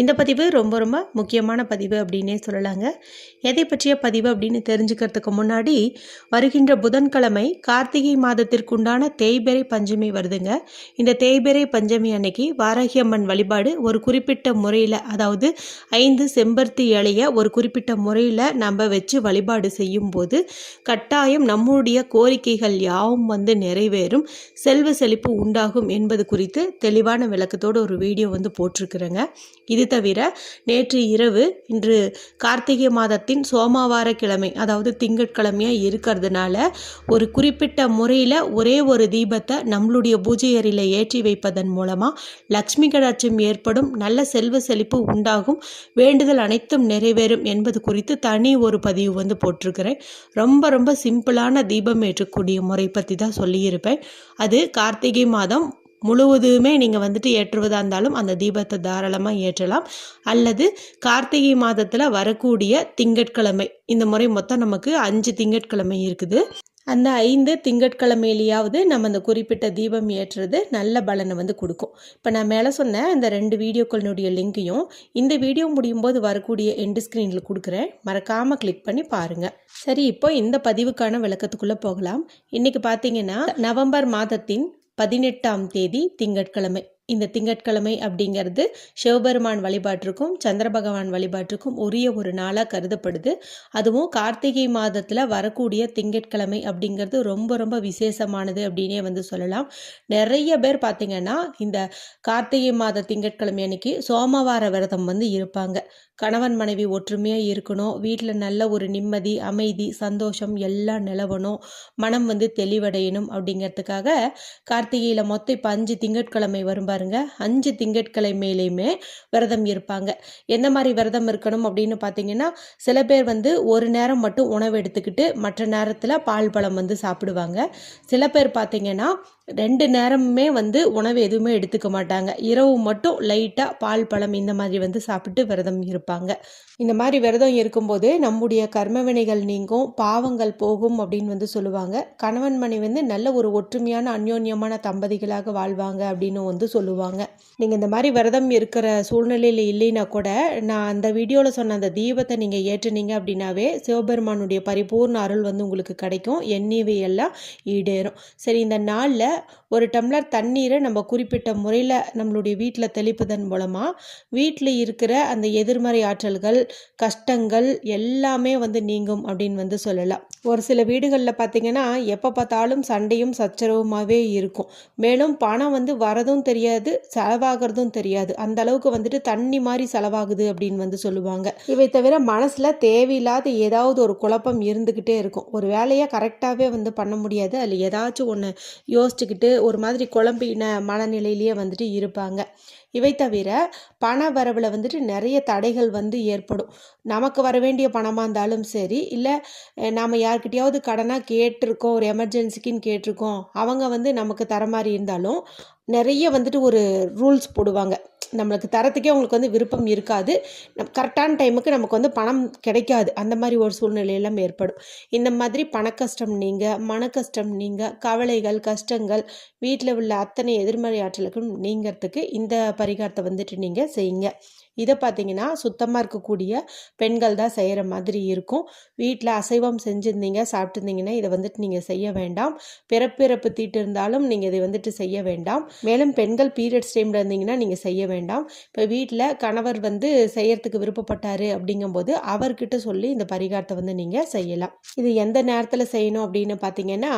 இந்த பதிவு ரொம்ப ரொம்ப முக்கியமான பதிவு அப்படின்னே சொல்லலாங்க. எதை பற்றிய பதிவு அப்படின்னு தெரிஞ்சுக்கிறதுக்கு முன்னாடி வருகின்ற புதன்கிழமை கார்த்திகை மாதத்திற்குண்டான தேய்பெறை பஞ்சமி வருதுங்க. இந்த தேய்பெறை பஞ்சமி அன்னைக்கு வாராகியம்மன் வழிபாடு ஒரு குறிப்பிட்ட முறையில் அதாவது ஐந்து செம்பருத்தி இலைய ஒரு குறிப்பிட்ட முறையில் நம்ம வச்சு வழிபாடு செய்யும்போது கட்டாயம் நம்முடைய கோரிக்கைகள் யாவும் வந்து நிறைவேறும் செல்வ செழிப்பு உண்டாகும் என்பது குறித்து தெளிவான விளக்கத்தோடு ஒரு வீடியோ வந்து போட்டிருக்கிறேங்க. இது தவிர நேற்று இரவு இன்று கார்த்திகை மாதத்தின் சோமவார கிழமை அதாவது திங்கட்கிழமையாக இருக்கிறதுனால ஒரு குறிப்பிட்ட முறையில் ஒரே ஒரு தீபத்தை நம்மளுடைய பூஜை அறையில் ஏற்றி வைப்பதன் மூலமாக லக்ஷ்மி கடாட்சம் ஏற்படும் நல்ல செல்வ செழிப்பு உண்டாகும் வேண்டுதல் அனைத்தும் நிறைவேறும் என்பது குறித்து தனி ஒரு பதிவு வந்து போட்டிருக்கிறேன். ரொம்ப ரொம்ப சிம்பிளான தீபம் ஏற்றக்கூடிய முறை பற்றி தான் சொல்லியிருப்பேன். அது கார்த்திகை மாதம் முழுவதுமே நீங்கள் வந்துட்டு ஏற்றுவதாக இருந்தாலும் அந்த தீபத்தை தாராளமாக ஏற்றலாம். அல்லது கார்த்திகை மாதத்தில் வரக்கூடிய திங்கட்கிழமை இந்த முறை மொத்தம் நமக்கு அஞ்சு திங்கட்கிழமை இருக்குது. அந்த ஐந்து திங்கட்கிழமையிலேயாவது நம்ம அந்த குறிப்பிட்ட தீபம் ஏற்றுறது நல்ல பலனை வந்து கொடுக்கும். இப்போ நான் மேலே சொன்ன இந்த ரெண்டு வீடியோக்களினுடைய லிங்கையும் இந்த வீடியோ முடியும் போது வரக்கூடிய எண்டு ஸ்க்ரீனில் கொடுக்குறேன். மறக்காமல் கிளிக் பண்ணி பாருங்கள் சரி இப்போ இந்த பதிவுக்கான விளக்கத்துக்குள்ளே போகலாம். இன்றைக்கி பார்த்தீங்கன்னா நவம்பர் மாதத்தின் பதினெட்டாம் தேதி திங்கட்கிழமை. இந்த திங்கட்கிழமை அப்படிங்கிறது சிவபெருமான் வழிபாட்டிற்கும் சந்திர பகவான் வழிபாட்டிற்கும் உரிய ஒரு நாளாக கருதப்படுது. அதுவும் கார்த்திகை மாதத்தில் வரக்கூடிய திங்கட்கிழமை அப்படிங்கிறது ரொம்ப ரொம்ப விசேஷமானது அப்படின்னே வந்து சொல்லலாம். நிறைய பேர் பார்த்திங்கன்னா இந்த கார்த்திகை மாத திங்கட்கிழமை அன்னைக்கு சோமவார விரதம் வந்து இருப்பாங்க. கணவன் மனைவி ஒற்றுமையாக இருக்கணும். வீட்டில் நல்ல ஒரு நிம்மதி அமைதி சந்தோஷம் எல்லாம் நிலவணும். மனம் வந்து தெளிவடையணும் அப்படிங்கிறதுக்காக கார்த்திகையில் மொத்தம் இப்போ அஞ்சு திங்கட்கிழமை வரும் பாருங்க. அஞ்சு திங்கட்கிழமையிலையுமே விரதம் இருப்பாங்க. எந்த மாதிரி விரதம் இருக்கணும் அப்படின்னு பார்த்தீங்கன்னா சில பேர் வந்து ஒரு நேரம் மட்டும் உணவு எடுத்துக்கிட்டு மற்ற நேரத்தில் பால் பழம் வந்து சாப்பிடுவாங்க. சில பேர் பார்த்தீங்கன்னா ரெண்டு நேரமுமே வந்து உணவு எதுவுமே எடுத்துக்க மாட்டாங்க. இரவு மட்டும் லைட்டாக பால் பழம் இந்த மாதிரி வந்து சாப்பிட்டு விரதம் இருப்பாங்க. இந்த மாதிரி விரதம் இருக்கும்போது நம்முடைய கர்மவினைகள் நீங்கும் பாவங்கள் போகும் அப்படின்னு வந்து சொல்லுவாங்க. கணவன் மணி வந்து நல்ல ஒரு ஒற்றுமையான அந்யோன்யமான தம்பதிகளாக வாழ்வாங்க அப்படின்னு வந்து சொல்லுவாங்க. நீங்கள் இந்த மாதிரி விரதம் இருக்கிற சூழ்நிலையில் இல்லைன்னா கூட நான் அந்த வீடியோவில் சொன்ன அந்த தீபத்தை நீங்கள் ஏற்றுனீங்க அப்படின்னாவே சிவபெருமானுடைய பரிபூர்ண அருள் வந்து உங்களுக்கு கிடைக்கும். எண்ணிவை எல்லாம் ஈடேறும். சரி இந்த நாளில் ஒரு டம்ளர் தண்ணீரை நம்ம குறிப்பிட்ட முறையில் நம்மளுடைய வீட்டில் தெளிப்பதன் மூலமாக வீட்டில் இருக்கிற அந்த எதிர்மறை ஆற்றல்கள் கஷ்டங்கள் எல்லாமே வந்து நீங்கும் அப்படின்னு வந்து சொல்லலாம். ஒரு சில வீடுகளில் பார்த்திங்கன்னா எப்போ பார்த்தாலும் சண்டையும் சச்சரவுமாகவே இருக்கும். மேலும் பணம் வந்து வரதும் தெரியாது செலவாகிறதும் தெரியாது. அந்த அளவுக்கு வந்துட்டு தண்ணி மாதிரி செலவாகுது அப்படின்னு வந்து சொல்லுவாங்க. இவை தவிர மனசில் தேவையில்லாத ஏதாவது ஒரு குழப்பம் இருந்துக்கிட்டே இருக்கும். ஒரு வேலையை கரெக்டாகவே வந்து பண்ண முடியாது. அதில் ஏதாச்சும் ஒன்று யோசிச்சுக்கிட்டு ஒரு மாதிரி குழம்பின மனநிலையிலேயே வந்துட்டு இருப்பாங்க. இவை தவிர பண வரவில் வந்துட்டு நிறைய தடைகள் வந்து ஏற்படும். நமக்கு வர வேண்டிய பணமாக இருந்தாலும் சரி இல்லை நாம் யார்கிட்டயாவது கடனாக கேட்டிருக்கோம் ஒரு எமர்ஜென்சிக்குன்னு கேட்டிருக்கோம் அவங்க வந்து நமக்கு தர மாதிரி இருந்தாலும் நிறைய வந்துட்டு ஒரு ரூல்ஸ் போடுவாங்க. நம்மளுக்கு தரத்துக்கே அவங்களுக்கு வந்து விருப்பம் இருக்காது. நம் கரெக்டான டைமுக்கு நமக்கு வந்து பணம் கிடைக்காது. அந்த மாதிரி ஒரு சூழ்நிலையெல்லாம் ஏற்படும். இந்த மாதிரி பண கஷ்டம் நீங்கள் மன கஷ்டம் நீங்கள் கவலைகள் கஷ்டங்கள் வீட்டில் உள்ள அத்தனை எதிர்மறை ஆற்றலுக்கும் நீங்கிறதுக்கு இந்த பரிகாரத்தை வந்துட்டு நீங்கள் செய்யுங்க. இதை பார்த்தீங்கன்னா சுத்தமாக இருக்கக்கூடிய பெண்கள் தான் செய்கிற மாதிரி இருக்கும். வீட்டில் அசைவம் செஞ்சுருந்தீங்க சாப்பிட்டுருந்தீங்கன்னா இதை வந்துட்டு நீங்கள் செய்ய வேண்டாம். பிறப்பிறப்பு தீட்டு இருந்தாலும் நீங்கள் இதை வந்துட்டு செய்ய வேண்டாம். மேலும் பெண்கள் பீரியட்ஸ் டைமில் இருந்தீங்கன்னா நீங்கள் செய்ய வேண்டாம். இப்போ வீட்டில் கணவர் வந்து செய்யறதுக்கு விருப்பப்பட்டார் அப்படிங்கும்போது அவர்கிட்ட சொல்லி இந்த பரிகாரத்தை வந்து நீங்கள் செய்யலாம். இது எந்த நேரத்தில் செய்யணும் அப்படின்னு பார்த்தீங்கன்னா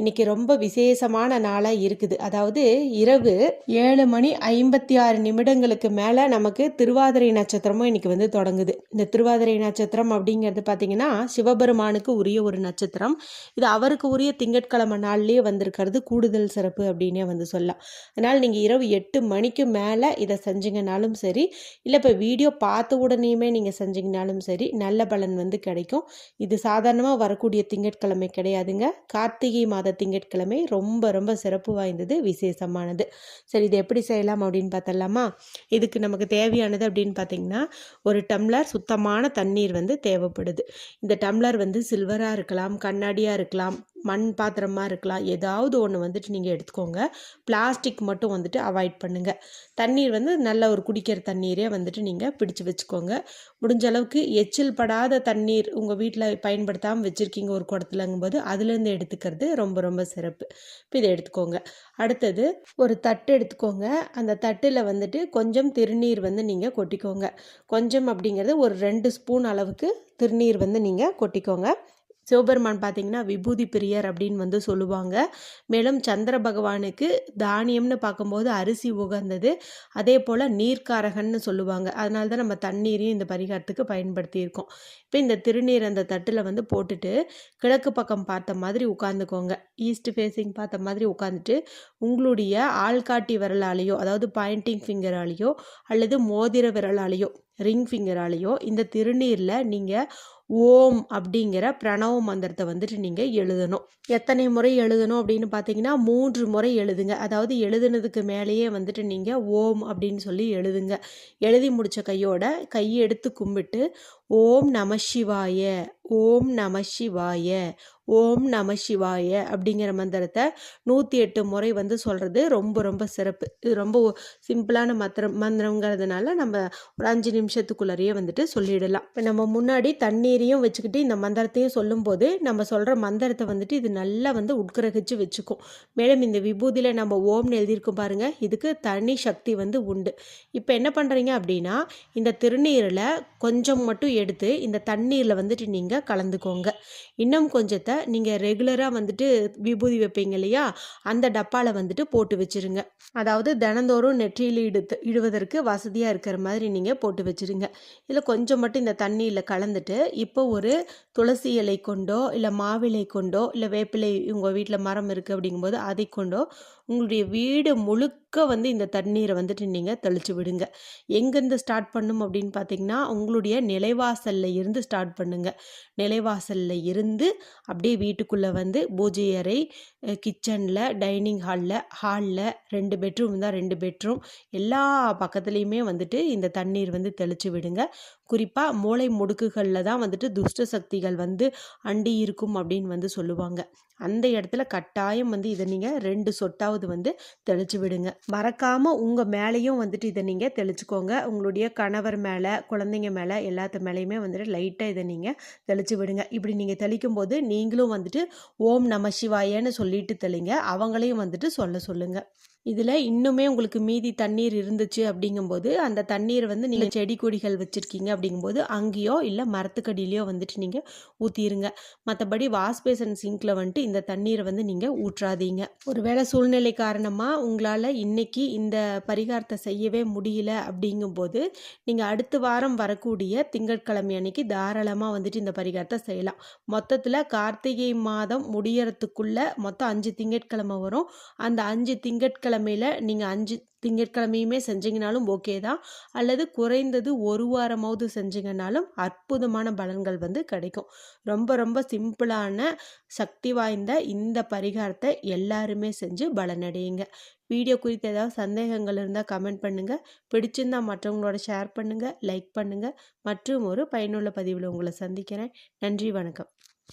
இன்றைக்கி ரொம்ப விசேஷமான நாளாக இருக்குது. அதாவது இரவு ஏழு மணி ஐம்பத்தி ஆறு நிமிடங்களுக்கு மேலே நமக்கு திருவாதிரை நட்சத்திரமும் இன்னைக்கு வந்து தொடங்குது. இந்த திருவாதிரை நட்சத்திரம் அப்படிங்கிறது பார்த்தீங்கன்னா சிவபெருமானுக்கு உரிய ஒரு நட்சத்திரம். இது அவருக்கு உரிய திங்கட்கிழமை நாள்லேயே வந்திருக்கிறது. கூடுதல் சிறப்பு அப்படின்னே வந்து சொல்லலாம். அதனால் நீங்கள் இரவு எட்டு மணிக்கு மேலே இதை செஞ்சீங்கனாலும் சரி இல்லை இப்போ வீடியோ பார்த்த உடனேயுமே நீங்கள் செஞ்சீங்கனாலும் சரி நல்ல பலன் வந்து கிடைக்கும். இது சாதாரணமாக வரக்கூடிய திங்கட்கிழமை கிடையாதுங்க. கார்த்திகை மாத திங்கட்கிழமை ரொம்ப ரொம்ப சிறப்பு வாய்ந்தது விசேஷமானது. சரி இது எப்படி செய்யலாம் அப்படின்னு பார்த்தலாமா இதுக்கு நமக்கு தேவையானது பண்ணுது அப்படின்னு பார்த்தீங்கன்னா ஒரு டம்ளர் சுத்தமான தண்ணீர் வந்து தேவைப்படுது. இந்த டம்ளர் வந்து சில்வராக இருக்கலாம் கண்ணாடியாக இருக்கலாம் மண் பாத்திரமாக இருக்கலாம். ஏதாவது ஒன்று வந்துட்டு நீங்கள் எடுத்துக்கோங்க. பிளாஸ்டிக் மட்டும் வந்துட்டு அவாய்ட் பண்ணுங்கள் தண்ணீர் வந்து நல்ல ஒரு குடிக்கிற தண்ணீரே வந்துட்டு நீங்கள் பிடிச்சு வச்சுக்கோங்க. முடிஞ்ச அளவுக்கு எச்சில் படாத தண்ணீர் உங்கள் வீட்டில் பயன்படுத்தாமல் வச்சுருக்கீங்க ஒரு குடத்துலங்கும்போது அதுலேருந்து எடுத்துக்கிறது ரொம்ப ரொம்ப சிறப்பு. இப்போ இதை எடுத்துக்கோங்க. அடுத்தது ஒரு தட்டு எடுத்துக்கோங்க. அந்த தட்டில் வந்துட்டு கொஞ்சம் திருநீர் வந்து நீங்கள் கொட்டிக்கோங்க. கொஞ்சம் அப்படிங்கிறது ஒரு ரெண்டு ஸ்பூன் அளவுக்கு திருநீர் வந்து நீங்கள் கொட்டிக்கோங்க. சிவபெருமான் பார்த்தீங்கன்னா விபூதி பிரியர் அப்படின்னு வந்து சொல்லுவாங்க. மேலும் சந்திர பகவானுக்கு தானியம்னு பார்க்கும்போது அரிசி உகந்தது. அதே போல் நீர்க்காரகன்னு சொல்லுவாங்க. அதனால தான் நம்ம தண்ணீரையும் இந்த பரிகாரத்துக்கு பயன்படுத்தியிருக்கோம். இப்போ இந்த திருநீர் அந்த தட்டில் வந்து போட்டுட்டு கிழக்கு பக்கம் பார்த்த மாதிரி உட்காந்துக்கோங்க ஈஸ்ட் ஃபேஸிங் பார்த்த மாதிரி உட்காந்துட்டு உங்களுடைய ஆள்காட்டி விரலாலேயோ அதாவது பாயிண்டிங் ஃபிங்கராலேயோ அல்லது மோதிர விரலாலேயோ ரிங் ஃபிங்கராலேயோ இந்த திருநீரில் நீங்கள் ஓம் அப்படிங்கிற பிரணவ மந்திரத்தை வந்துட்டு நீங்கள் எழுதணும். எத்தனை முறை எழுதணும் அப்படின்னு பார்த்தீங்கன்னா மூன்று முறை எழுதுங்க. அதாவது எழுதுனதுக்கு மேலேயே வந்துட்டு நீங்கள் ஓம் அப்படின்னு சொல்லி எழுதுங்க. எழுதி முடித்த கையோட கையை எடுத்து கும்பிட்டு ஓம் நம சிவாய ஓம் நம சிவாய ஓம் நம சிவாய அப்படிங்கிற மந்திரத்தை நூற்றி எட்டு முறை வந்து சொல்கிறது ரொம்ப ரொம்ப சிறப்பு. இது ரொம்ப சிம்பிளான மந்திரம் மந்திரங்கிறதுனால நம்ம ஒரு அஞ்சு நிமிஷத்துக்குள்ளறையே வந்துட்டு சொல்லிடலாம். இப்போ நம்ம முன்னாடி தண்ணீரையும் வச்சுக்கிட்டு இந்த மந்திரத்தையும் சொல்லும்போது நம்ம சொல்கிற மந்திரத்தை வந்துட்டு இது நல்லா வந்து உட்கிரகிச்சு வச்சுக்கும். மேலும் இந்த விபூதியில் நம்ம ஓம்னு எழுதியிருக்கோம் பாருங்கள் இதுக்கு தனி சக்தி வந்து உண்டு. இப்போ என்ன பண்ணுறீங்க அப்படின்னா இந்த திருநீரில் கொஞ்சம் மட்டும் எடுத்து இந்த தண்ணீரில் வந்துட்டு நீங்கள் கலந்துக்கோங்க. இன்னும் கொஞ்சத்தை நீங்கள் ரெகுலராக வந்துட்டு விபூதி வைப்பீங்க இல்லையா? அந்த டப்பாவில் வந்துட்டு போட்டு வச்சுருங்க. அதாவது தினந்தோறும் நெற்றியில் இடுத்து இடுவதற்கு வசதியாக இருக்கிற மாதிரி நீங்கள் போட்டு வச்சுருங்க. இதில் கொஞ்சம் மட்டும் இந்த தண்ணியில் கலந்துட்டு இப்போ ஒரு துளசி இலை கொண்டோ இல்லை மாவிலை கொண்டோ இல்லை வேப்பிலை உங்கள் வீட்டில் மரம் இருக்குது அப்படிங்கும்போது அதை கொண்டோ உங்களுடைய வீடு முழுக்க வந்து இந்த தண்ணீரை வந்துட்டு நீங்கள் தெளித்து விடுங்க. எங்கேருந்து ஸ்டார்ட் பண்ணும் அப்படின்னு பார்த்தீங்கன்னா உங்களுடைய நிலைவாசலில் இருந்து ஸ்டார்ட் பண்ணுங்கள் நிலைவாசலில் இருந்து அப்படியே வீட்டுக்குள்ளே வந்து பூஜை அறை கிச்சனில் டைனிங் ஹாலில் ஹாலில் ரெண்டு பெட்ரூம் தான் ரெண்டு பெட்ரூம் எல்லா பக்கத்துலேயுமே வந்துட்டு இந்த தண்ணீர் வந்து தெளித்து விடுங்க. குறிப்பாக மூளை முடுக்குகளில் தான் வந்துட்டு துஷ்ட சக்திகள் வந்து அண்டி இருக்கும் அப்படின்னு வந்து சொல்லுவாங்க. அந்த இடத்துல கட்டாயம் வந்து இதை நீங்கள் ரெண்டு சொட்டாவது வந்து தெளிச்சு விடுங்க. மறக்காமல் உங்கள் மேலேயும் வந்துட்டு இதை நீங்கள் தெளிச்சுக்கோங்க. உங்களுடைய கணவர் மேலே குழந்தைங்க மேலே எல்லாத்த மேலேயுமே வந்துட்டு லைட்டாக இதை நீங்கள் தெளிச்சு விடுங்க. இப்படி நீங்கள் தெளிக்கும் போது நீங்களும் வந்துட்டு ஓம் நம சிவாயன்னு சொல்லிட்டு தெளிங்க. அவங்களையும் வந்துட்டு சொல்ல சொல்லுங்கள் இதில் இன்னுமே உங்களுக்கு மீதி தண்ணீர் இருந்துச்சு அப்படிங்கும்போது அந்த தண்ணீரை வந்து நீங்கள் செடி கொடிகள் வச்சுருக்கீங்க அப்படிங்கும்போது அங்கேயோ இல்லை மரத்துக்கடியிலையோ வந்துட்டு நீங்கள் ஊற்றிடுங்க மற்றபடி வாஷ் பேசன் சிங்கில் வந்துட்டு இந்த தண்ணீரை வந்து நீங்கள் ஊற்றாதீங்க. ஒருவேளை சூழ்நிலை காரணமாக உங்களால் இன்னைக்கு இந்த பரிகாரத்தை செய்யவே முடியல அப்படிங்கும்போது நீங்கள் அடுத்த வாரம் வரக்கூடிய திங்கட்கிழமை அன்னைக்கு தாராளமாக வந்துட்டு இந்த பரிகாரத்தை செய்யலாம். மொத்தத்தில் கார்த்திகை மாதம் முடியறதுக்குள்ளே மொத்தம் அஞ்சு திங்கட்கிழமை வரும். அந்த அஞ்சு திங்கட்கிழமை திங்கட்கிழமையில் நீங்கள் அஞ்சு திங்கட்கிழமையுமே செஞ்சீங்கனாலும் ஓகே தான். அல்லது குறைந்தது ஒரு வாரமாவது செஞ்சீங்கனாலும் அற்புதமான பலன்கள் வந்து கிடைக்கும். ரொம்ப ரொம்ப சிம்பிளான சக்தி வாய்ந்த இந்த பரிகாரத்தை எல்லாருமே செஞ்சு பலனடையுங்க. வீடியோ குறித்து ஏதாவது சந்தேகங்கள் இருந்தால் கமெண்ட் பண்ணுங்கள் பிடிச்சிருந்தால் மற்றவங்களோட ஷேர் பண்ணுங்கள் லைக் பண்ணுங்கள் மற்றும் ஒரு பயனுள்ள பதிவில் உங்களை சந்திக்கிறேன். நன்றி வணக்கம்.